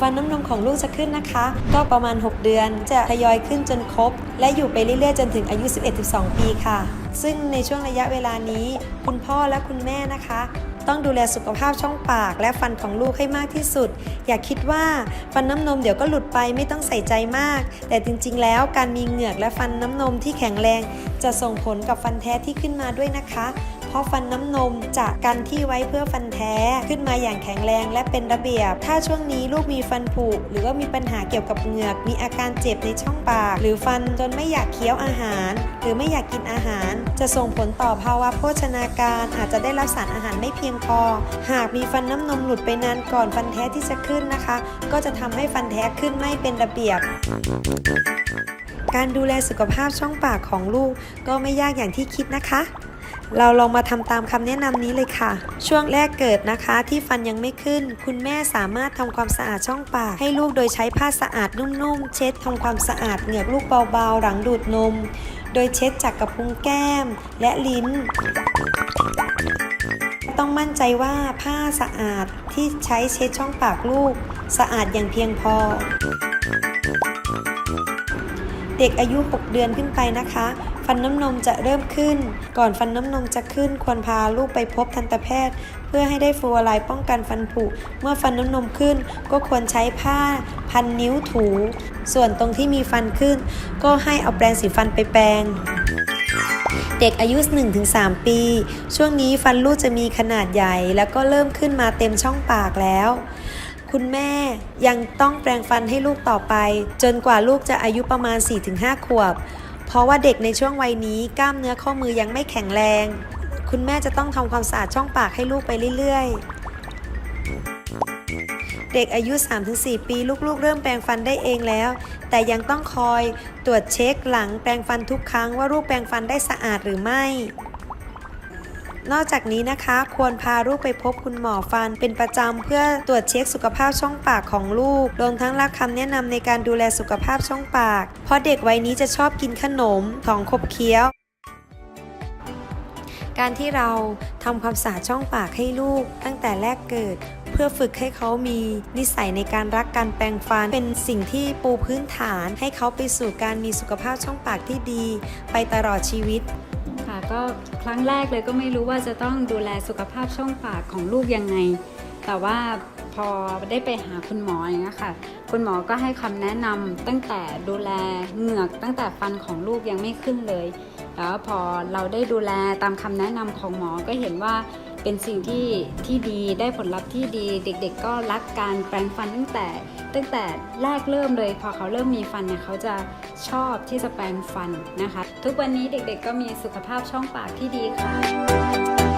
ฟันน้ำนมของลูกจะขึ้นนะคะ ก็ประมาณ 6 เดือนจะทยอยขึ้นจนครบ และอยู่ไปเรื่อยๆ จนถึงอายุ 11-12 ปีค่ะ ซึ่งในช่วงระยะเวลานี้ คุณพ่อและคุณแม่นะคะ ต้องดูแลสุขภาพช่องปากและฟันของลูกให้มากที่สุด อย่าคิดว่าฟันน้ำนมเดี๋ยวก็หลุดไปไม่ต้องใส่ใจมาก แต่จริงๆ แล้วการมีเหงือกและฟันน้ำนมที่แข็งแรง จะส่งผลกับฟันแท้ที่ขึ้นมาด้วยนะคะ เพราะฟันน้ำนมจะกันที่ไว้เพื่อฟันแท้ขึ้นมาอย่างแข็งแรงและเป็นระเบียบ ถ้าช่วงนี้ลูกมีฟันผุหรือว่ามีปัญหาเกี่ยวกับเหงือก มีอาการเจ็บในช่องปาก หรือฟันจนไม่อยากเคี้ยวอาหาร หรือไม่อยากกินอาหารจะส่งผลต่อภาวะโภชนาการอาจจะได้รับสารอาหารไม่เพียงพอ หากมีฟันน้ำนมหลุดไปนานก่อนฟันแท้ที่จะขึ้นนะคะ ก็จะทำให้ฟันแท้ขึ้นไม่เป็นระเบียบการดูแลสุขภาพช่องปากของลูกก็ไม่ยากอย่างที่คิดนะคะ เราลองมาทำตามคำแนะนำนี้เลยค่ะ ช่วงแรกเกิดนะคะที่ฟันยังไม่ขึ้น คุณแม่สามารถทำความสะอาดช่องปาก ให้ลูกโดยใช้ผ้าสะอาดนุ่มๆ เช็ดทำความสะอาดเหงือกลูกเบาๆ หลังดูดนม โดยเช็ดจากกระพุ้งแก้มและลิ้น ต้องมั่นใจว่าผ้าสะอาดที่ใช้เช็ดช่องปากลูก สะอาดอย่างเพียงพอ เด็กอายุ 6 เดือนขึ้นไปนะคะ ฟันน้ำนมจะเริ่มขึ้น ก่อนฟันน้ำนมจะขึ้น ควรพาลูกไปพบทันตแพทย์ เพื่อให้ได้ฟลูออไรด์ป้องกันฟันผุ เมื่อฟันน้ำนมขึ้น ก็ควรใช้ผ้าพันนิ้วถู ส่วนตรงที่มีฟันขึ้น ก็ให้เอาแปรงสีฟันไปแปรงเด็กอายุ 1-3 ปี ช่วงนี้ฟันลูกจะมีขนาดใหญ่ แล้วก็เริ่มขึ้นมาเต็มช่องปากแล้ว คุณแม่ยังต้องแปรงฟันให้ลูกต่อไป จนกว่าลูกจะอายุประมาณ 4-5 ขวบ เพราะว่าเด็กในช่วงวัยนี้กล้ามเนื้อข้อมือยังไม่แข็งแรง คุณแม่จะต้องทำความสะอาดช่องปากให้ลูกไปเรื่อยๆ เด็กอายุ 3-4 ปีลูกๆ เริ่มแปรงฟันได้เองแล้ว แต่ยังต้องคอยตรวจเช็คหลังแปรงฟันทุกครั้งว่าลูกแปรงฟันได้สะอาดหรือไม่ นอกจากนี้นะคะ ควรพาลูกไปพบคุณหมอฟันเป็นประจำเพื่อตรวจเช็คสุขภาพช่องปากของลูก รวมทั้งรับคำแนะนำในการดูแลสุขภาพช่องปาก เพราะเด็กวัยนี้จะชอบกินขนมของขบเคี้ยวการที่เราทำความสะอาดช่องปากให้ลูกตั้งแต่แรกเกิด เพื่อฝึกให้เขามีนิสัยในการรักการแปรงฟัน เป็นสิ่งที่ปูพื้นฐานให้เขาไปสู่การมีสุขภาพช่องปากที่ดี ไปตลอดชีวิต ค่ะ ก็ครั้งแรกเลยก็ไม่รู้ว่าจะต้องดูแลสุขภาพช่องปากของลูกยังไง แต่ว่าพอได้ไปหาคุณหมออย่างเงี้ยค่ะ คุณหมอก็ให้คำแนะนำตั้งแต่ดูแลเหงือกตั้งแต่ฟันของลูกยังไม่ขึ้นเลย แล้วพอเราได้ดูแลตามคำแนะนำของหมอก็เห็นว่า เป็นสิ่งที่ที่ดีได้ผลลัพธ์ที่ดี เด็ก ๆ ก็รักการแปรงฟันตั้งแต่ ตั้งแต่แรกเริ่มเลย พอเขาเริ่มมีฟันเนี่ยเขาจะชอบที่จะแปรงฟันนะคะ ทุกวันนี้เด็กๆก็มีสุขภาพช่องปากที่ดีค่ะ